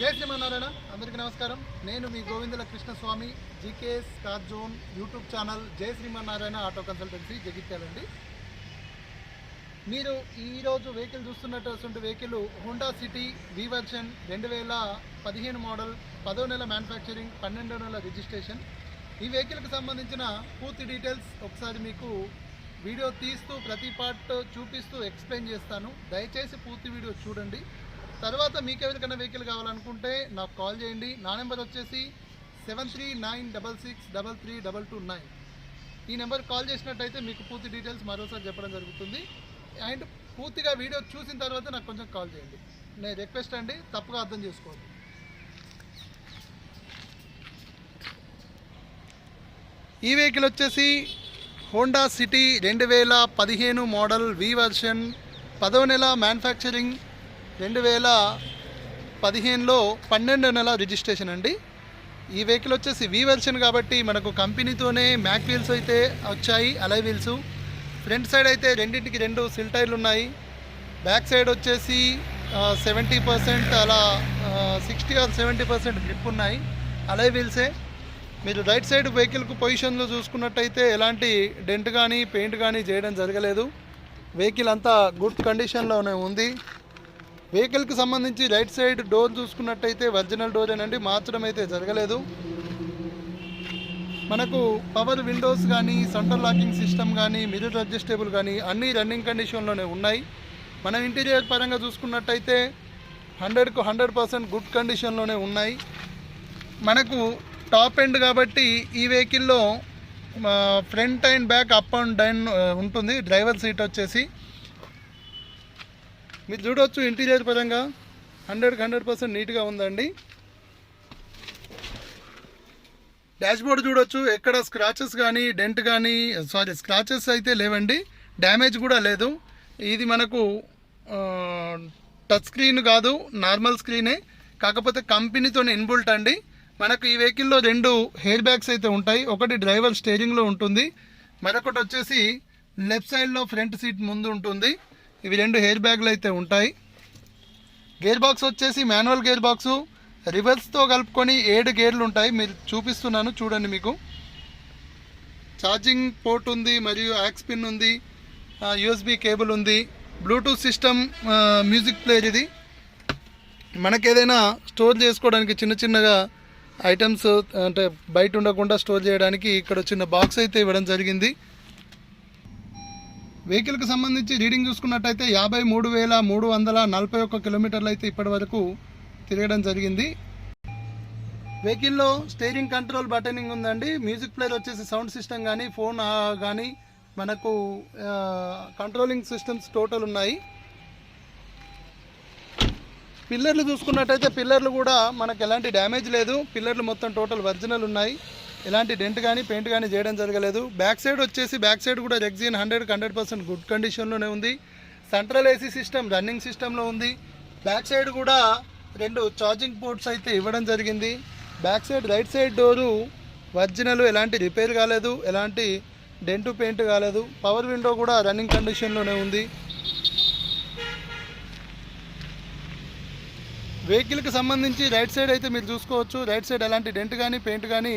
జై శ్రీమన్నారాయణ. అందరికీ నమస్కారం. నేను మీ Govindula Krishnaswamy GKS car zone YouTube channel జై శ్రీమన్నారాయణ ఆటో కన్సల్టెన్సీ జగిత్యాలండి మీరు ఈరోజు వెహికల్ చూస్తున్నటువంటి వెహికల్ హోండా సిటీ వివర్షన్ రెండు వేల పదిహేను మోడల్ పదో నెల మ్యానుఫ్యాక్చరింగ్ పన్నెండో నెల రిజిస్ట్రేషన్. ఈ వెహికల్కి సంబంధించిన పూర్తి డీటెయిల్స్ ఒకసారి మీకు వీడియో తీస్తూ ప్రతి పార్ట్ చూపిస్తూ ఎక్స్ప్లెయిన్ చేస్తాను. దయచేసి పూర్తి వీడియో చూడండి. తర్వాత మీకు ఎవరికైనా వెహికల్ కావాలనుకుంటే నాకు కాల్ చేయండి. నా నెంబర్ వచ్చేసి seven three nine double six double three double two nine ఈ నెంబర్ కాల్ చేసినట్టయితే మీకు పూర్తి డీటెయిల్స్ మరోసారి చెప్పడం జరుగుతుంది. అండ్ పూర్తిగా వీడియో చూసిన తర్వాత నాకు కొంచెం కాల్ చేయండి. నేను రిక్వెస్ట్ అండి తప్పుగా అర్థం చేసుకోవద్దు. ఈ వెహికల్ వచ్చేసి హోండా సిటీ రెండు వేల పదిహేను మోడల్ వి వర్షన్ పదవ నెల మ్యానుఫ్యాక్చరింగ్ రెండు వేల పదిహేనులో పన్నెండు నెల రిజిస్ట్రేషన్ అండి. ఈ వెహికల్ వచ్చేసి వి వెర్షన్ కాబట్టి మనకు కంపెనీతోనే మ్యాక్ వీల్స్ అయితే వచ్చాయి అలై వీల్స్ ఫ్రంట్ సైడ్ అయితే రెండింటికి రెండు సిల్ టైర్లు ఉన్నాయి. బ్యాక్ సైడ్ వచ్చేసి సెవెంటీ పర్సెంట్ అలా sixty or seventy percent grip ఉన్నాయి అలై వీల్సే మీరు రైట్ సైడ్ వెహికల్కు పొజిషన్లో చూసుకున్నట్టయితే ఎలాంటి డెంట్ కానీ పెయింట్ కానీ చేయడం జరగలేదు. వెహికల్ అంతా గుడ్ కండిషన్లోనే ఉంది. వెహికల్కి సంబంధించి రైట్ సైడ్ డోర్ చూసుకున్నట్టయితే ఒరిజినల్ డోరేనండి మార్చడం అయితే జరగలేదు. మనకు పవర్ విండోస్ కానీ సెంటర్ లాకింగ్ సిస్టమ్ కానీ మిర్రర్ అడ్జస్టేబుల్ కానీ అన్నీ రన్నింగ్ కండిషన్లోనే ఉన్నాయి. మన ఇంటీరియర్ పరంగా చూసుకున్నట్టయితే హండ్రెడ్కు హండ్రెడ్ పర్సెంట్ గుడ్ కండిషన్లోనే ఉన్నాయి. మనకు టాప్ ఎండ్ కాబట్టి ఈ వెహికల్లో front and back up and down ఉంటుంది. డ్రైవర్ సీట్ వచ్చేసి మీరు చూడవచ్చు ఇంటీరియర్ పరంగా. హండ్రెడ్కి హండ్రెడ్ పర్సెంట్ నీట్గా ఉందండి. డాష్ బోర్డ్ చూడొచ్చు. ఎక్కడ స్క్రాచెస్ కానీ డెంట్ కానీ సారీ స్క్రాచెస్ అయితే లేవండి. డ్యామేజ్ కూడా లేదు. ఇది మనకు టచ్ స్క్రీన్ కాదు నార్మల్ స్క్రీనే. కాకపోతే కంపెనీతో ఇన్బుల్ట్ అండి. మనకు ఈ వెహికల్లో రెండు హెయిర్ బ్యాగ్స్ అయితే ఉంటాయి. ఒకటి డ్రైవర్ స్టేరింగ్లో ఉంటుంది. మరొకటి వచ్చేసి లెఫ్ట్ సైడ్లో ఫ్రంట్ సీట్ ముందు ఉంటుంది. ఇవి రెండు హెయిర్ బ్యాగ్లు అయితే ఉంటాయి. గేర్ బాక్స్ వచ్చేసి మాన్యువల్ గేర్ బాక్సు రివర్స్తో కలుపుకొని ఏడు గేర్లు ఉంటాయి. మీరు చూపిస్తున్నాను చూడండి మీకు. ఛార్జింగ్ పోర్ట్ ఉంది మరియు యాక్స్ పిన్ ఉంది యూఎస్బి కేబుల్ ఉంది. బ్లూటూత్ సిస్టమ్ మ్యూజిక్ ప్లేయర్ ఇది. మనకేదైనా స్టోర్ చేసుకోవడానికి చిన్న చిన్నగా ఐటమ్స్ అంటే బయట ఉండకుండా స్టోర్ చేయడానికి ఇక్కడ చిన్న బాక్స్ అయితే ఇవ్వడం జరిగింది. వెహికల్కి సంబంధించి రీడింగ్ చూసుకున్నట్టయితే యాభై మూడు వేల మూడు వందల నలభై ఒక్క కిలోమీటర్లు అయితే ఇప్పటి వరకు తిరగడం జరిగింది. వెహికల్లో స్టీరింగ్ కంట్రోల్ బటనింగ్ ఉందండి. మ్యూజిక్ ప్లేయర్ వచ్చేసి సౌండ్ సిస్టమ్ కానీ ఫోన్ కానీ మనకు కంట్రోలింగ్ సిస్టమ్స్ టోటల్ ఉన్నాయి. పిల్లర్లు చూసుకున్నట్టయితే పిల్లర్లు కూడా మనకు ఎలాంటి డ్యామేజ్ లేదు. పిల్లర్లు మొత్తం టోటల్ ఒరిజినల్ ఉన్నాయి. ఎలాంటి డెంట్ కానీ పెయింట్ కానీ చేయడం జరగలేదు. బ్యాక్ సైడ్ వచ్చేసి బ్యాక్ సైడ్ కూడా rexine hundred hundred percent good కండిషన్లోనే ఉంది. సెంట్రల్ ఏసీ సిస్టమ్ రన్నింగ్ సిస్టంలో ఉంది. బ్యాక్ సైడ్ కూడా రెండు ఛార్జింగ్ పోర్ట్స్ అయితే ఇవ్వడం జరిగింది. Back side right side door original ఎలాంటి రిపేర్ కాలేదు. ఎలాంటి డెంటు పెయింట్ కాలేదు. పవర్ విండో కూడా రన్నింగ్ కండిషన్లోనే ఉంది. వెహికల్కి సంబంధించి రైట్ సైడ్ అయితే మీరు చూసుకోవచ్చు. రైట్ సైడ్ ఎలాంటి డెంట్ కానీ పెయింట్ కానీ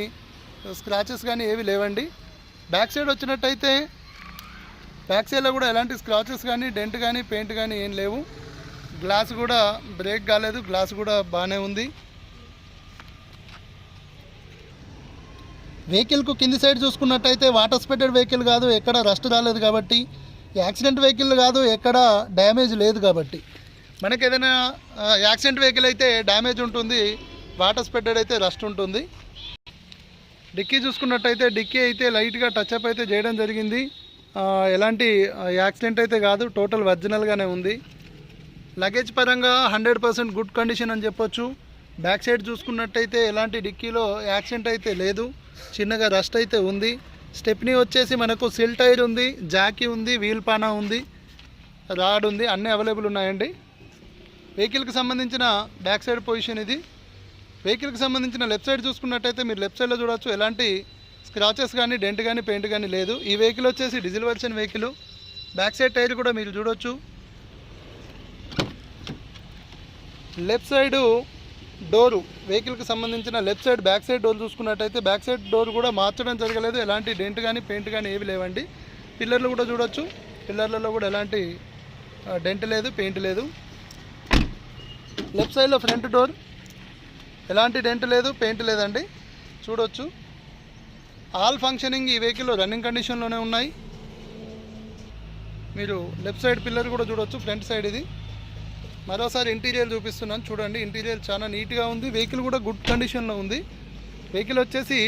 స్క్రాచెస్ కానీ ఏవి లేవండి. బ్యాక్ సైడ్ వచ్చినట్టయితే బ్యాక్ సైడ్లో కూడా ఎలాంటి స్క్రాచెస్ కానీ డెంట్ కానీ పెయింట్ కానీ ఏం లేవు. గ్లాస్ కూడా బ్రేక్ కాలేదు. గ్లాస్ కూడా బాగానే ఉంది. వెహికల్కు కింది సైడ్ చూసుకున్నట్టయితే వాటర్ స్పెటెడ్ వెహికల్ కాదు. ఎక్కడ రస్ట్ రాలేదు కాబట్టి యాక్సిడెంట్ వెహికల్ కాదు. ఎక్కడ డ్యామేజ్ లేదు కాబట్టి. మనకి ఏదైనా యాక్సిడెంట్ వెహికల్ అయితే డ్యామేజ్ ఉంటుంది. వాటర్ స్పెడెడ్ అయితే రస్ట్ ఉంటుంది. డిక్కీ చూసుకున్నట్టయితే డిక్కీ అయితే లైట్గా టచ్ అప్ అయితే చేయడం జరిగింది. ఎలాంటి యాక్సిడెంట్ అయితే కాదు టోటల్ ఒరిజినల్గానే ఉంది. లగేజ్ పరంగా హండ్రెడ్ పర్సెంట్ గుడ్ కండిషన్ అని చెప్పొచ్చు. బ్యాక్ సైడ్ చూసుకున్నట్టయితే ఎలాంటి డిక్కీలో యాక్సిడెంట్ అయితే లేదు. చిన్నగా రస్ట్ అయితే ఉంది. స్టెప్నీ వచ్చేసి మనకు సిల్ టైర్ ఉంది జాకీ ఉంది వీల్ పానా ఉంది రాడ్ ఉంది అన్నీ అవైలబుల్ ఉన్నాయండి. వెహికల్కి సంబంధించిన బ్యాక్ సైడ్ పొజిషన్ ఇది. వెహికల్కి సంబంధించిన లెఫ్ట్ సైడ్ చూసుకున్నట్టయితే మీరు లెఫ్ట్ సైడ్లో చూడొచ్చు. ఎలాంటి స్క్రాచెస్ కానీ డెంట్ కానీ పెయింట్ కానీ లేదు. ఈ వెహికల్ వచ్చేసి diesel version vehicle. Back side tyre కూడా మీరు చూడొచ్చు. లెఫ్ట్ సైడు డోరు వెహికల్కి సంబంధించిన left side back side door చూసుకున్నట్టయితే బ్యాక్ సైడ్ డోర్ కూడా మార్చడం జరగలేదు. ఎలాంటి డెంట్ కానీ పెయింట్ కానీ ఏవి లేవండి. పిల్లర్లు కూడా చూడొచ్చు. పిల్లర్లలో కూడా ఎలాంటి డెంట్ లేదు పెయింట్ లేదు. లెఫ్ట్ సైడ్లో ఫ్రంట్ డోర్. ఎలాంటి డెంట్ లేదు పెయింట్ లేదండి. చూడొచ్చు. ఆల్ ఫంక్షనింగ్ ఈ వెహికల్ రన్నింగ్ కండిషన్లోనే ఉన్నాయి. మీరు లెఫ్ట్ సైడ్ పిల్లర్ కూడా చూడొచ్చు ఫ్రంట్ సైడ్ ఇది. మరోసారి ఇంటీరియర్ చూపిస్తున్నాను చూడండి. ఇంటీరియర్ చాలా నీట్గా ఉంది. వెహికల్ కూడా గుడ్ కండిషన్లో ఉంది. వెహికల్ వచ్చేసి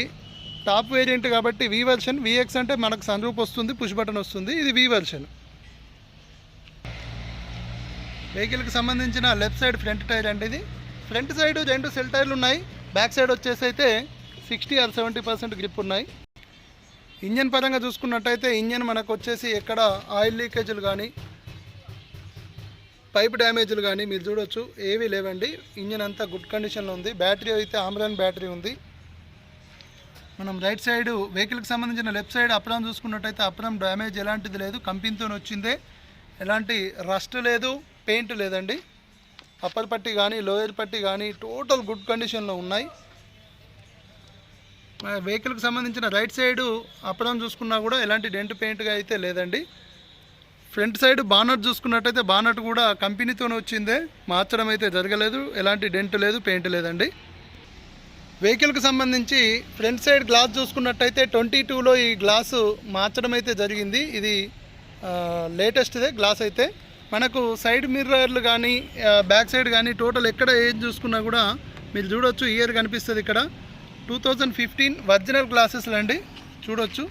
టాప్ వేరియంట్ కాబట్టి వి వెర్షన్ విఎక్స్ అంటే మనకు సన్ రూప్ వస్తుంది పుష్ బటన్ వస్తుంది. ఇది వి వెర్షన్ వెహికల్కి సంబంధించిన లెఫ్ట్ సైడ్ ఫ్రంట్ టైర్ అండి ఇది. ఫ్రంట్ సైడ్ రెండు సెల్ టైర్లు ఉన్నాయి. బ్యాక్ సైడ్ వచ్చేసి అయితే sixty or seventy percent grip ఉన్నాయి. ఇంజన్ పరంగా చూసుకున్నట్టయితే ఇంజన్ మనకు వచ్చేసి ఎక్కడ ఆయిల్ లీకేజీలు కానీ పైప్ డ్యామేజ్లు కానీ మీరు చూడొచ్చు ఏవీ లేవండి. ఇంజన్ అంతా గుడ్ కండిషన్లో ఉంది. బ్యాటరీ అయితే ఆమ్రాన్ బ్యాటరీ ఉంది. మనం రైట్ సైడ్ వెహికల్కి సంబంధించిన లెఫ్ట్ సైడ్ అప్రామ్ చూసుకున్నట్టయితే అప్రామ్ డ్యామేజ్ ఎలాంటిది లేదు. కంపెనీతో వచ్చిందే. ఎలాంటి రస్ట్ లేదు పెయింట్ లేదండి. అప్పర్ పట్టి కానీ లోయర్ పట్టి కానీ టోటల్ గుడ్ కండిషన్లో ఉన్నాయి. వెహికల్కి సంబంధించిన రైట్ సైడ్ అప్పడం చూసుకున్నా కూడా ఎలాంటి డెంట్ పెయింట్గా అయితే లేదండి. ఫ్రంట్ సైడ్ బానట్ చూసుకున్నట్టయితే బానట్ కూడా కంపెనీతోనే వచ్చిందే. మార్చడం అయితే జరగలేదు. ఎలాంటి డెంట్ లేదు పెయింట్ లేదండి. వెహికల్కి సంబంధించి ఫ్రంట్ సైడ్ గ్లాస్ చూసుకున్నట్టయితే ట్వంటీ టూలో ఈ గ్లాసు మార్చడం అయితే జరిగింది. ఇది లేటెస్ట్దే గ్లాస్ అయితే. మనకు సైడ్ మిర్రర్లు కానీ బ్యాక్ సైడ్ కానీ టోటల్ ఎక్కడ ఏం చూసుకున్నా కూడా మీరు చూడొచ్చు ఇయర్ కనిపిస్తుంది ఇక్కడ. టూ థౌజండ్ ఫిఫ్టీన్ ఒరిజినల్ గ్లాసెస్లు అండి. చూడొచ్చు.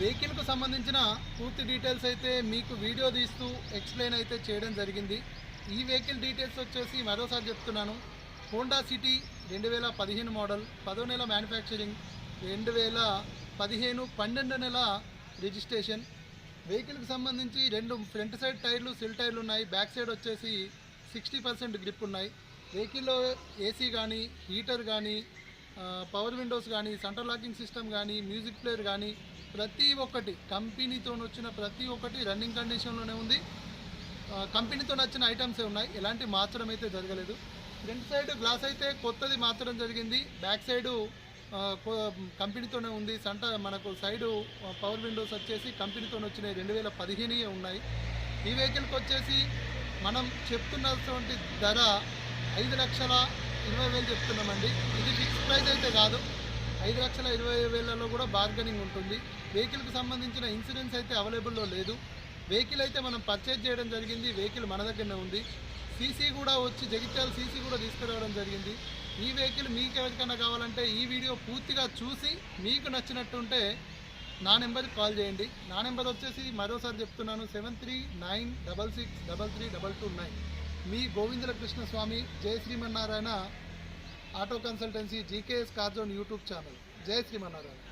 వెహికల్కు సంబంధించిన పూర్తి డీటెయిల్స్ అయితే మీకు వీడియో తీస్తూ ఎక్స్ప్లెయిన్ అయితే చేయడం జరిగింది. ఈ వెహికల్ డీటెయిల్స్ వచ్చేసి మరోసారి చెప్తున్నాను. హోండా సిటీ రెండు వేల పదిహేను మోడల్ పదో నెల మ్యానుఫ్యాక్చరింగ్ రెండు వేల పదిహేను పన్నెండు నెల రిజిస్ట్రేషన్. వెహికల్కి సంబంధించి రెండు ఫ్రంట్ సైడ్ టైర్లు సిల్ టైర్లు ఉన్నాయి. బ్యాక్ సైడ్ వచ్చేసి సిక్స్టీ పర్సెంట్ గ్రిప్ ఉన్నాయి. వెహికల్లో ఏసీ కానీ హీటర్ కానీ పవర్ విండోస్ కానీ సెంటర్ లాకింగ్ సిస్టమ్ కానీ మ్యూజిక్ ప్లేయర్ కానీ ప్రతి ఒక్కటి కంపెనీతో వచ్చిన ప్రతి ఒక్కటి రన్నింగ్ కండిషన్లోనే ఉంది. కంపెనీతో నచ్చిన ఐటమ్సే ఉన్నాయి. ఎలాంటి మార్చడం అయితే జరగలేదు. ఫ్రంట్ సైడ్ గ్లాస్ అయితే కొత్తది మార్చడం జరిగింది. బ్యాక్ సైడు కంపెనీతోనే ఉంది. సంట మనకు సైడు పవర్ విండోస్ వచ్చేసి కంపెనీతో వచ్చినాయి. రెండు వేల పదిహేనుయే ఉన్నాయి. ఈ వెహికల్కి వచ్చేసి మనం చెప్తున్నటువంటి ధర ఐదు లక్షల ఇరవై వేలు చెప్తున్నామండి. ఇది ఫిక్స్ ప్రైస్ అయితే కాదు. ఐదు లక్షల ఇరవై వేలలో కూడా బార్గెనింగ్ ఉంటుంది. వెహికల్కి సంబంధించిన ఇన్సూరెన్స్ అయితే అవైలబుల్లో లేదు. వెహికల్ అయితే మనం పర్చేజ్ చేయడం జరిగింది. వెహికల్ మన దగ్గరనే ఉంది. సీసీ కూడా వచ్చి జగిత్యాల సీసీ కూడా తీసుకురావడం జరిగింది. ఈ వెహికల్ మీకు ఎవరికైనా కావాలంటే ఈ వీడియో పూర్తిగా చూసి మీకు నచ్చినట్టు ఉంటే నా నెంబర్కి కాల్ చేయండి. నా నెంబర్ వచ్చేసి మరోసారి చెప్తున్నాను seven three nine double six double three double two nine. మీ గోవిందల కృష్ణ స్వామి జయ Srimannarayana auto consultancy GKS car zone YouTube channel. జయ శ్రీమన్నారాయణ.